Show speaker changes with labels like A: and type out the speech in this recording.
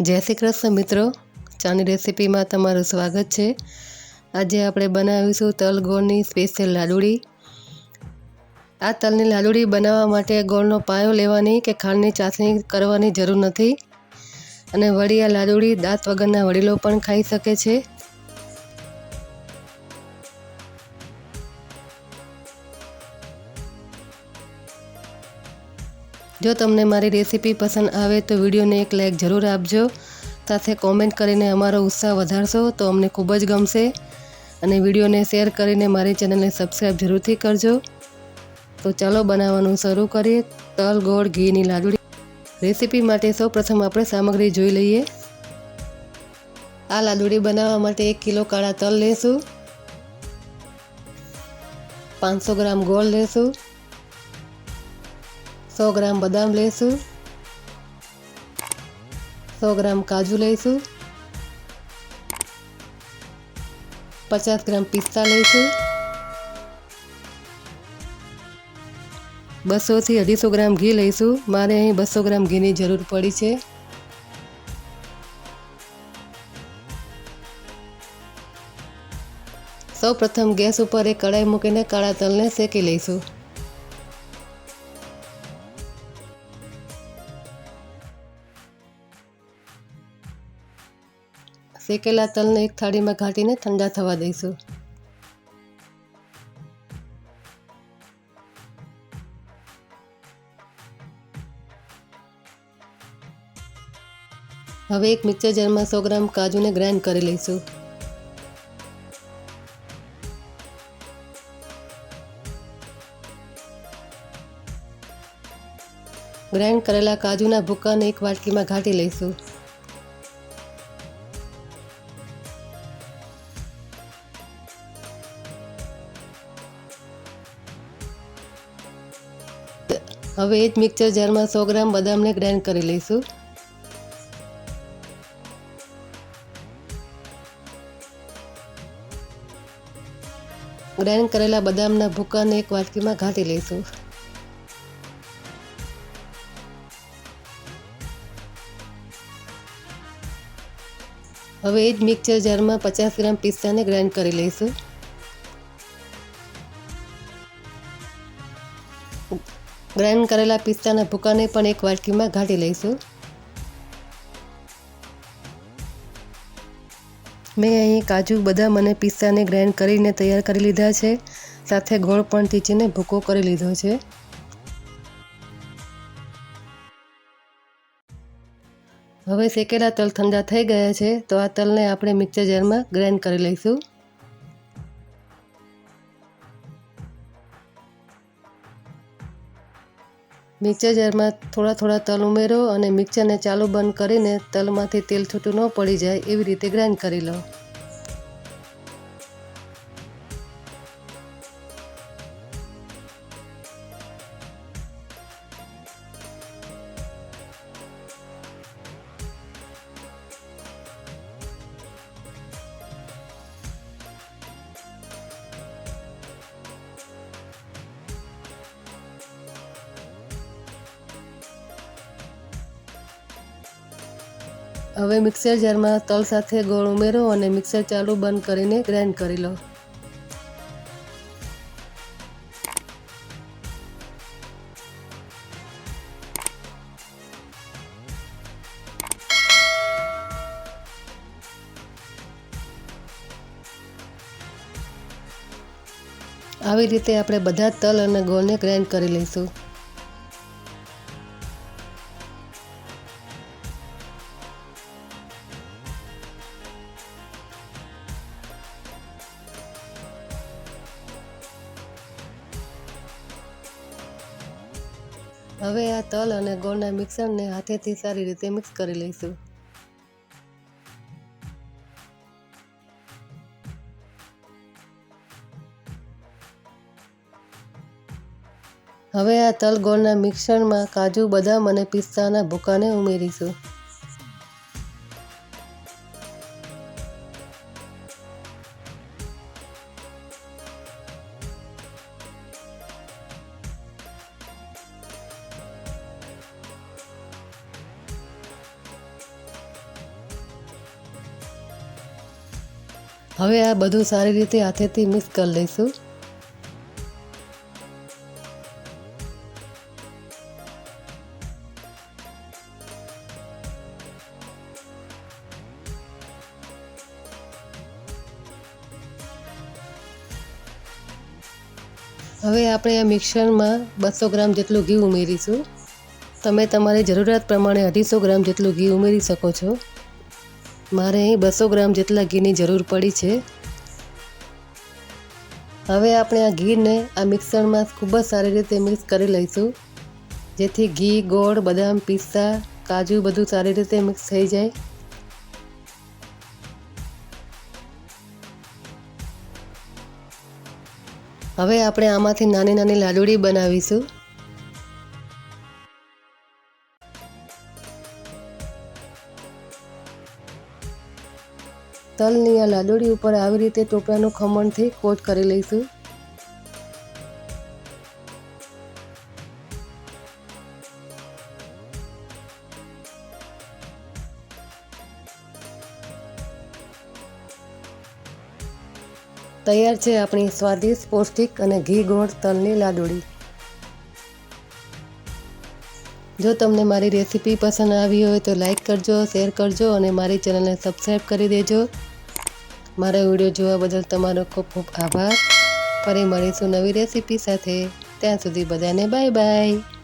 A: જય શ્રી કૃષ્ણ મિત્રો. ચાની રેસીપીમાં તમારું સ્વાગત છે. આજે આપણે બનાવીશું તલ ગોળની સ્પેશિયલ લાડુળી આ તલની લાડુળી બનાવવા માટે ગોળનો પાયો લેવાની કે ખાંડની ચાસણી કરવાની જરૂર નથી. અને વળી આ લાડુળી દાંત વગરના વડીલો પણ ખાઈ શકે છે. જો તમને મારી રેસીપી પસંદ આવે તો વિડીયોને એક લાઇક જરૂર આપજો. સાથે કોમેન્ટ કરીને અમારો ઉત્સાહ વધારશો તો અમને ખૂબ જ ગમશે. અને વિડીયોને શેર કરીને મારી ચેનલને સબસ્ક્રાઈબ જરૂરથી કરજો. તો ચાલો બનાવવાનું શરૂ કરીએ. તલ, ગોળ, ઘીની લાડુળી રેસીપી માટે સૌપ્રથમ આપણે સામગ્રી જોઈ લઈએ. આ લાડુળી બનાવવા માટે એક કિલો કાળા તલ લેશું. પાંચસો ગ્રામ ગોળ લેશું. સો ગ્રામ બદામ લઈશું. સો ગ્રામ કાજુ લઈશું. પચાસ ગ્રામ પિસ્તા લઈશું. બસોથી અઢીસો ગ્રામ ઘી લઈશું. મારે અહીં બસો ગ્રામ ઘીની જરૂર પડી છે. સૌ પ્રથમ ગેસ ઉપર એક કડાઈ મૂકીને કાળા તલને શેકી લઈશું. શેકેલા તલને એક થાળીમાં ઘાટીને ઠંડા થવા દઈશું. હવે એક મિક્સર જારમાં સો ગ્રામ કાજુને ગ્રાઇન્ડ કરી લઈશું. ગ્રાઇન્ડ કરેલા કાજુના ભૂકાને એક વાટકીમાં ઘાટી લઈશું. હવે એ જ મિક્સર જારમાં સો ગ્રામ બદામને ગ્રાઇન્ડ કરી લઈશું. ગ્રાઇન્ડ કરેલા બદામના ભૂકાને એક વાટકીમાં ઘાટી લઈશું. હવે એ જ મિક્સર જારમાં પચાસ ગ્રામ પિસ્તાને ગ્રાઇન્ડ કરી લઈશું. ગ્રાઇન્ડ કરેલા પિસ્તાના ભૂકાને પણ એક વાટકીમાં ઘાટી લઈશું. મેં અહીં કાજુ, બદામ અને પિસ્તાને ગ્રાઇન્ડ કરીને તૈયાર કરી લીધા છે. સાથે ગોળ પણ ટીચીને ભૂકો કરી લીધો છે. હવે શેકેલા તલ ઠંડા થઈ ગયા છે, તો આ તલને આપણે મિક્સર જારમાં ગ્રાઇન્ડ કરી લઈશું. મિક્સર જારમાં થોડા થોડા તલ ઉમેરો અને મિક્સરને ચાલુ બંધ કરીને તલમાંથી તેલ છૂટું ન પડી જાય એવી રીતે ગ્રાઇન્ડ કરી લો. હવે મિક્સર જારમાં તલ સાથે ગોળ ઉમેરો અને મિક્સર ચાલુ બંધ કરીને ગ્રાઇન્ડ કરી લો. આવી રીતે આપણે બધા તલ અને ગોળને ગ્રાઇન્ડ કરી લઈશું. હવે આ તલ અને ગોળના મિક્સરને હાથેથી સારી રીતે મિક્સ કરી લઈશું. હવે આ તલ ગોળના મિક્સરમાં કાજુ, બદામ અને પિસ્તાના ભૂકાને ઉમેરીશું. હવે આ બધું સારી રીતે હાથેથી મિક્સ કરી લઈશું. હવે આપણે આ મિક્સરમાં બસો ગ્રામ જેટલું ઘી ઉમેરીશું. તમે તમારી જરૂરિયાત પ્રમાણે અઢીસો ગ્રામ જેટલું ઘી ઉમેરી શકો છો. મારે અહીં બસો ગ્રામ જેટલા ઘીની જરૂર પડી છે. હવે આપણે આ ઘીને આ મિક્સરમાં ખૂબ જ સારી રીતે મિક્સ કરી લઈશું. જેથી ઘી, ગોળ, બદામ, પિસ્તા, કાજુ બધું સારી રીતે મિક્સ થઈ જાય. હવે આપણે આમાંથી નાની નાની લાડુડી બનાવીશું. તલની આ લાડોળી ઉપર આવી રીતે ટોપરાનું ખમણથી કોટ કરી લઈશું. તૈયાર છે આપણી સ્વાદિષ્ટ પૌષ્ટિક અને ઘી ગોળ તલની લાડુળી જો તમને મારી રેસીપી પસંદ આવી હોય તો લાઈક કરજો, શેર કરજો અને મારી ચેનલને સબસ્ક્રાઈબ કરી દેજો. મારો વીડિયો જોવા બદલ તમારો ખૂબ ખૂબ આભાર. ફરી મળીશું નવી રેસીપી સાથે. ત્યાં સુધી બધાને બાય બાય.